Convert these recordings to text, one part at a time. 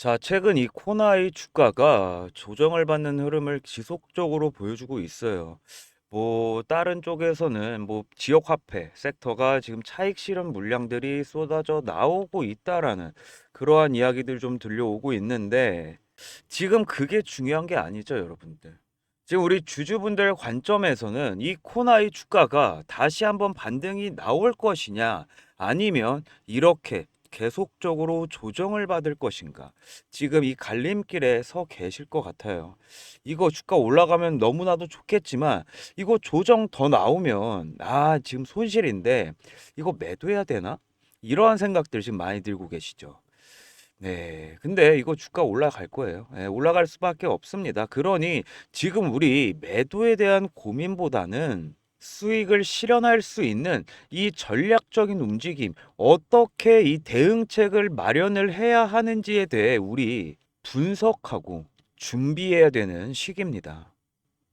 자, 최근 이 코나이 주가가 조정을 받는 흐름을 지속적으로 보여주고 있어요. 뭐 다른 쪽에서는 뭐 지역 화폐 섹터가 지금 차익 실현 물량들이 쏟아져 나오고 있다라는 그러한 이야기들 좀 들려오고 있는데 지금 그게 중요한 게 아니죠, 여러분들. 지금 우리 주주분들 관점에서는 이 코나이 주가가 다시 한번 반등이 나올 것이냐 아니면 이렇게 계속적으로 조정을 받을 것인가 지금 이 갈림길에 서 계실 것 같아요. 이거 주가 올라가면 너무나도 좋겠지만 이거 조정 더 나오면 아 지금 손실인데 이거 매도해야 되나? 이러한 생각들 지금 많이 들고 계시죠. 네. 근데 이거 주가 올라갈 거예요. 예, 올라갈 수밖에 없습니다. 그러니 지금 우리 매도에 대한 고민보다는 수익을 실현할 수 있는 이 전략적인 움직임, 어떻게 이 대응책을 마련을 해야 하는지에 대해 우리 분석하고 준비해야 되는 시기입니다.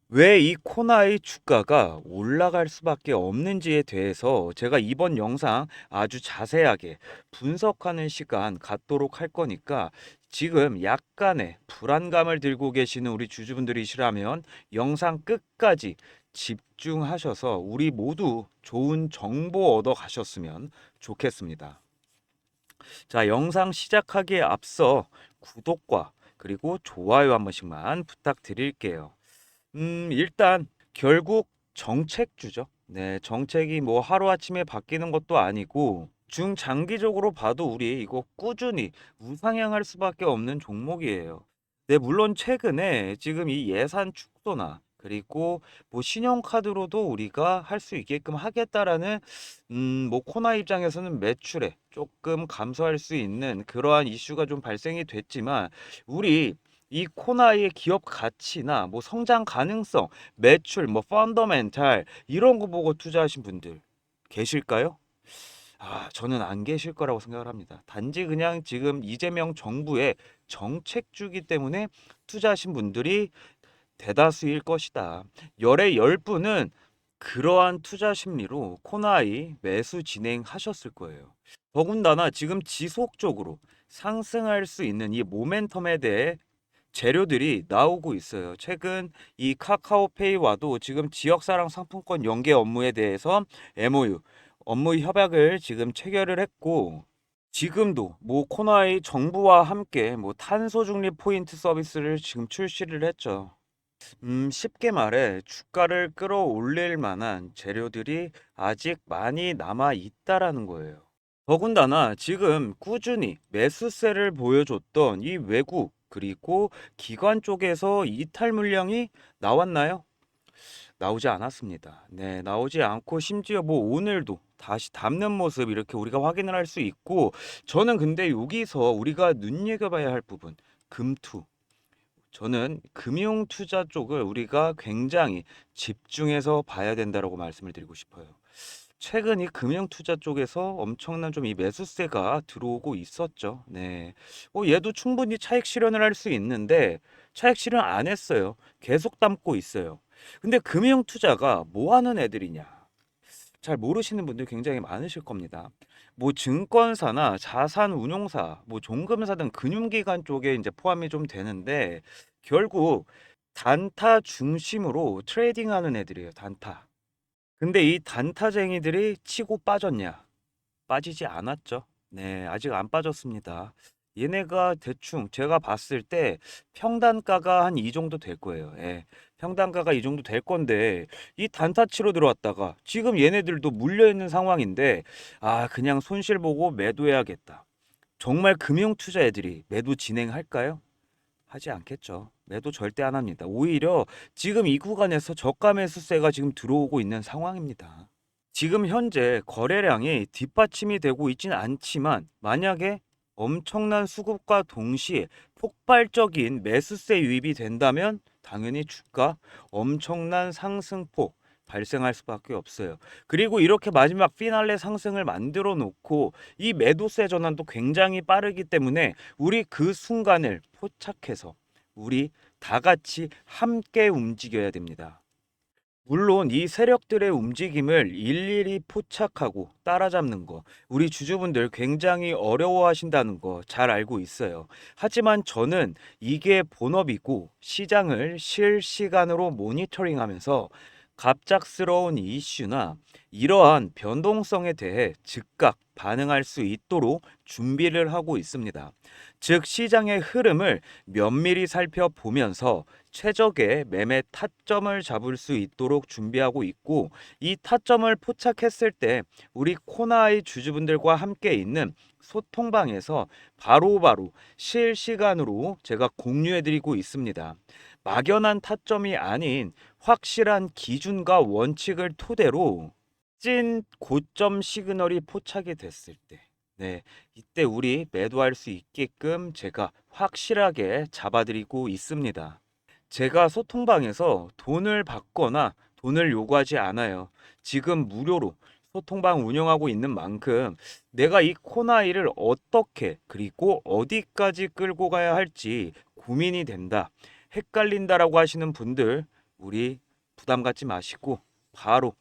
왜 이 코나의 주가가 올라갈 수밖에 없는지에 대해서 제가 이번 영상 아주 자세하게 분석하는 시간 갖도록 할 거니까 지금 약간의 불안감을 들고 계시는 우리 주주분들이시라면 영상 끝까지 집중하셔서 우리 모두 좋은 정보 얻어 가셨으면 좋겠습니다. 자, 영상 시작하기에 앞서 구독과 그리고 좋아요 한 번씩만 부탁드릴게요. 음, 일단 결국 정책주죠. 네, 정책이 뭐 하루아침에 바뀌는 것도 아니고 중장기적으로 봐도 우리 이거 꾸준히 우상향할 수밖에 없는 종목이에요. 네, 물론 최근에 지금 이 예산 축소나 그리고 뭐 신용카드로도 우리가 할 수 있게끔 하겠다라는 음, 뭐 코나 입장에서는 매출에 조금 감소할 수 있는 그러한 이슈가 좀 발생이 됐지만 우리 이 코나의 기업 가치나 뭐 성장 가능성, 매출, 뭐 펀더멘탈 이런 거 보고 투자하신 분들 계실까요? 아, 저는 안 계실 거라고 생각을 합니다. 단지 그냥 지금 이재명 정부의 정책주기 때문에 투자하신 분들이 대다수일 것이다. 열의 열 분은 그러한 투자 심리로 코나이 매수 진행하셨을 거예요. 더군다나 지금 지속적으로 상승할 수 있는 이 모멘텀에 대해 재료들이 나오고 있어요. 최근 이 카카오페이와도 지금 지역사랑 상품권 연계 업무에 대해서 MOU, 업무 협약을 지금 체결을 했고 지금도 뭐 코나이 정부와 함께 뭐 탄소 중립 포인트 서비스를 지금 출시를 했죠. 음, 쉽게 말해 주가를 끌어올릴 만한 재료들이 아직 많이 남아 있다라는 거예요. 더군다나 지금 꾸준히 매수세를 보여줬던 이 외국 그리고 기관 쪽에서 이탈 물량이 나왔나요? 나오지 않았습니다. 네, 나오지 않고 심지어 뭐 오늘도 다시 담는 모습 이렇게 우리가 확인을 할 수 있고 저는 근데 여기서 우리가 눈여겨봐야 할 부분 금투 저는 금융 투자 쪽을 우리가 굉장히 집중해서 봐야 된다라고 말씀을 드리고 싶어요. 최근 이 금융 투자 쪽에서 엄청난 좀 이 매수세가 들어오고 있었죠. 네. 어, 얘도 충분히 차익 실현을 할 수 있는데 차익 실현 안 했어요. 계속 담고 있어요. 근데 금융 투자가 뭐 하는 애들이냐? 잘 모르시는 분들 굉장히 많으실 겁니다. 뭐 증권사나 자산 운용사, 뭐 종금사 등 금융기관 쪽에 이제 포함이 좀 되는데 결국 단타 중심으로 트레이딩하는 애들이에요. 단타. 근데 이 단타쟁이들이 치고 빠졌냐? 빠지지 않았죠. 네, 아직 안 빠졌습니다. 얘네가 대충 제가 봤을 때 평단가가 한 이 정도 될 거예요. 예. 평단가가 이 정도 될 건데 이 단타치로 들어왔다가 지금 얘네들도 물려 있는 상황인데 아, 그냥 손실 보고 매도해야겠다. 정말 금융 투자 애들이 매도 진행할까요? 하지 않겠죠. 매도 절대 안 합니다. 오히려 지금 이 구간에서 저가 매수세가 지금 들어오고 있는 상황입니다. 지금 현재 거래량이 뒷받침이 되고 있지는 않지만 만약에 엄청난 수급과 동시에 폭발적인 매수세 유입이 된다면 당연히 주가 엄청난 상승폭 발생할 수밖에 없어요. 그리고 이렇게 마지막 피날레 상승을 만들어 놓고 이 매도세 전환도 굉장히 빠르기 때문에 우리 그 순간을 포착해서 우리 다 같이 함께 움직여야 됩니다. 물론 이 세력들의 움직임을 일일이 포착하고 따라잡는 거, 우리 주주분들 굉장히 어려워하신다는 거 잘 알고 있어요. 하지만 저는 이게 본업이고 시장을 실시간으로 모니터링 하면서 갑작스러운 이슈나 이러한 변동성에 대해 즉각 반응할 수 있도록 준비를 하고 있습니다. 즉, 시장의 흐름을 면밀히 살펴보면서 최적의 매매 타점을 잡을 수 있도록 준비하고 있고 이 타점을 포착했을 때 우리 코나의 주주분들과 함께 있는 소통방에서 바로바로 실시간으로 제가 공유해 드리고 있습니다. 막연한 타점이 아닌 확실한 기준과 원칙을 토대로 찐 고점 시그널이 포착이 됐을 때 네, 이때 우리 매도할 수 있게끔 제가 확실하게 잡아드리고 있습니다. 제가 소통방에서 돈을 받거나 돈을 요구하지 않아요. 지금 무료로 소통방 운영하고 있는 만큼 내가 이 코나이를 어떻게 그리고 어디까지 끌고 가야 할지 고민이 된다. 헷갈린다라고 하시는 분들 우리 부담 갖지 마시고 바로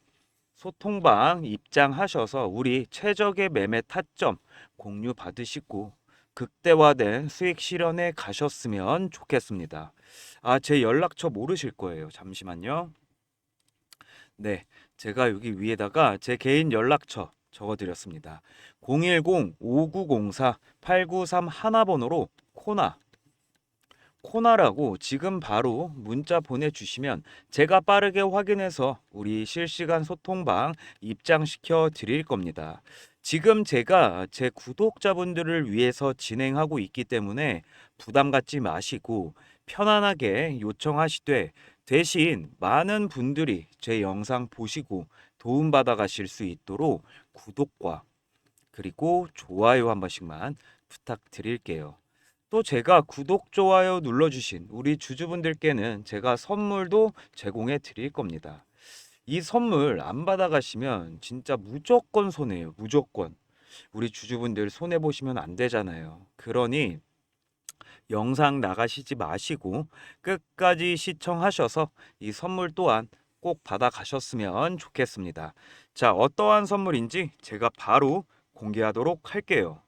소통방 입장하셔서 우리 최적의 매매 타점 공유 받으시고 극대화된 수익 실현에 가셨으면 좋겠습니다. 아, 제 연락처 모르실 거예요. 잠시만요. 네, 제가 여기 위에다가 제 개인 연락처 적어드렸습니다. 010-5904-893 하나번호로 코나 코나라고 지금 바로 문자 보내주시면 제가 빠르게 확인해서 우리 실시간 소통방 입장시켜 드릴 겁니다. 지금 제가 제 구독자분들을 위해서 진행하고 있기 때문에 부담 갖지 마시고 편안하게 요청하시되 대신 많은 분들이 제 영상 보시고 도움받아 가실 수 있도록 구독과 그리고 좋아요 한 번씩만 부탁드릴게요. 또 제가 구독, 좋아요 눌러주신 우리 주주분들께는 제가 선물도 제공해 드릴 겁니다. 이 선물 안 받아가시면 진짜 무조건 손해예요. 무조건. 우리 주주분들 손해 보시면 안 되잖아요. 그러니 영상 나가시지 마시고 끝까지 시청하셔서 이 선물 또한 꼭 받아가셨으면 좋겠습니다. 자, 어떠한 선물인지 제가 바로 공개하도록 할게요.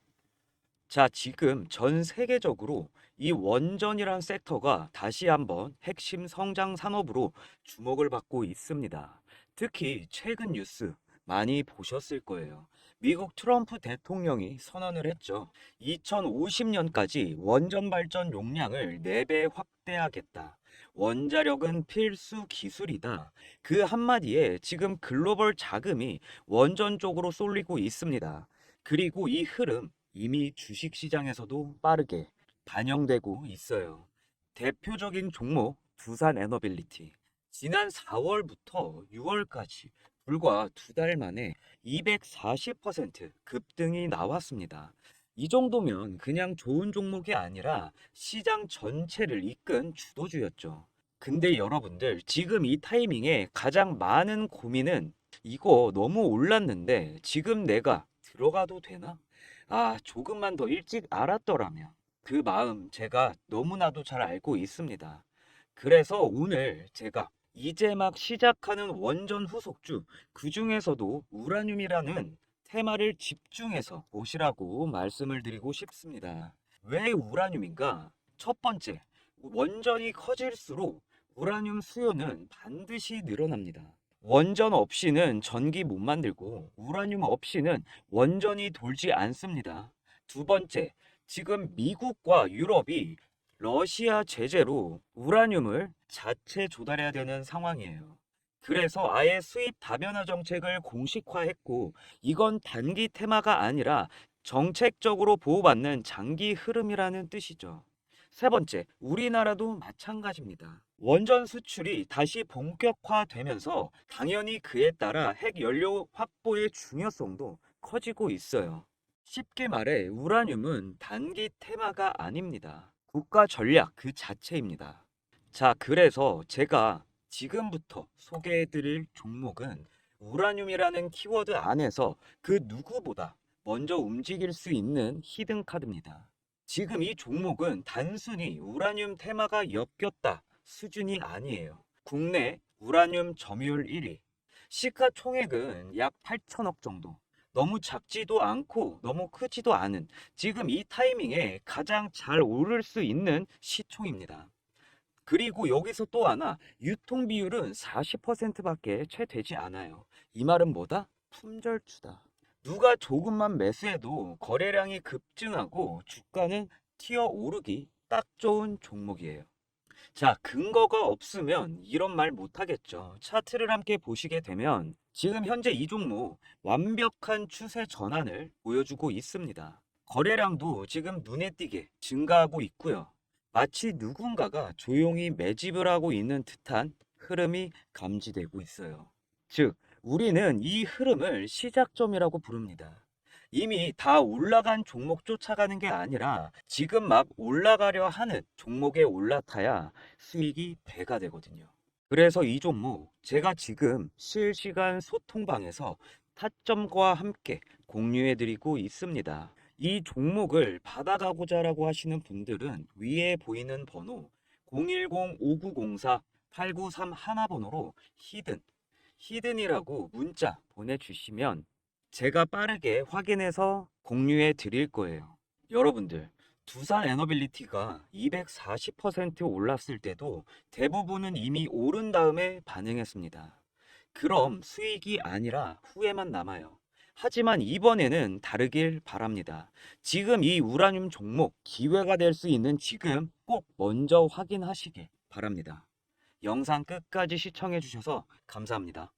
자, 지금 전 세계적으로 이 원전이란 섹터가 다시 한번 핵심 성장 산업으로 주목을 받고 있습니다. 특히 최근 뉴스 많이 보셨을 거예요. 미국 트럼프 대통령이 선언을 했죠. 2050년까지 원전 발전 용량을 4배 확대하겠다. 원자력은 필수 기술이다. 그 한마디에 지금 글로벌 자금이 원전 쪽으로 쏠리고 있습니다. 그리고 이 흐름 이미 주식 시장에서도 빠르게 반영되고 있어요. 대표적인 종목 두산 에너빌리티. 지난 4월부터 6월까지 불과 두 달 만에 240% 급등이 나왔습니다. 이 정도면 그냥 좋은 종목이 아니라 시장 전체를 이끈 주도주였죠. 근데 여러분들 지금 이 타이밍에 가장 많은 고민은 이거 너무 올랐는데 지금 내가 들어가도 되나? 아, 조금만 더 일찍 알았더라면. 그 마음 제가 너무나도 잘 알고 있습니다. 그래서 오늘 제가 이제 막 시작하는 원전 후속주, 그 중에서도 우라늄이라는 테마를 집중해서 보시라고 말씀을 드리고 싶습니다. 왜 우라늄인가? 첫 번째, 원전이 커질수록 우라늄 수요는 반드시 늘어납니다. 원전 없이는 전기 못 만들고 우라늄 없이는 원전이 돌지 않습니다. 두 번째, 지금 미국과 유럽이 러시아 제재로 우라늄을 자체 조달해야 되는 상황이에요. 그래서 아예 수입 다변화 정책을 공식화했고 이건 단기 테마가 아니라 정책적으로 보호받는 장기 흐름이라는 뜻이죠. 세 번째, 우리나라도 마찬가지입니다. 원전 수출이 다시 본격화되면서 당연히 그에 따라 핵 연료 확보의 중요성도 커지고 있어요. 쉽게 말해 우라늄은 단기 테마가 아닙니다. 국가 전략 그 자체입니다. 자, 그래서 제가 지금부터 소개해드릴 종목은 우라늄이라는 키워드 안에서 그 누구보다 먼저 움직일 수 있는 히든 카드입니다. 지금 이 종목은 단순히 우라늄 테마가 엮였다 수준이 아니에요. 국내 우라늄 점유율 1위. 시가 총액은 약 8천억 정도. 너무 작지도 않고 너무 크지도 않은 지금 이 타이밍에 가장 잘 오를 수 있는 시총입니다. 그리고 여기서 또 하나 유통 비율은 40%밖에 채 되지 않아요. 이 말은 뭐다? 품절주다. 누가 조금만 매수해도 거래량이 급증하고 주가는 튀어 오르기 딱 좋은 종목이에요. 자, 근거가 없으면 이런 말 못하겠죠. 차트를 함께 보시게 되면 지금 현재 이 종목 완벽한 추세 전환을 보여주고 있습니다. 거래량도 지금 눈에 띄게 증가하고 있고요. 마치 누군가가 조용히 매집을 하고 있는 듯한 흐름이 감지되고 있어요. 즉, 우리는 이 흐름을 시작점이라고 부릅니다. 이미 다 올라간 종목 쫓아가는 게 아니라 지금 막 올라가려 하는 종목에 올라타야 수익이 배가 되거든요. 그래서 이 종목 제가 지금 실시간 소통방에서 타점과 함께 공유해 드리고 있습니다. 이 종목을 받아가고자 라고 하시는 분들은 위에 보이는 번호 010-5904-8931 번호로 히든, 히든이라고 문자 보내주시면 제가 빠르게 확인해서 공유해 드릴 거예요. 여러분들, 두산 에너빌리티가 240% 올랐을 때도 대부분은 이미 오른 다음에 반응했습니다. 그럼 수익이 아니라 후회만 남아요. 하지만 이번에는 다르길 바랍니다. 지금 이 우라늄 종목 기회가 될 수 있는 지금 꼭 먼저 확인하시길 바랍니다. 영상 끝까지 시청해 주셔서 감사합니다.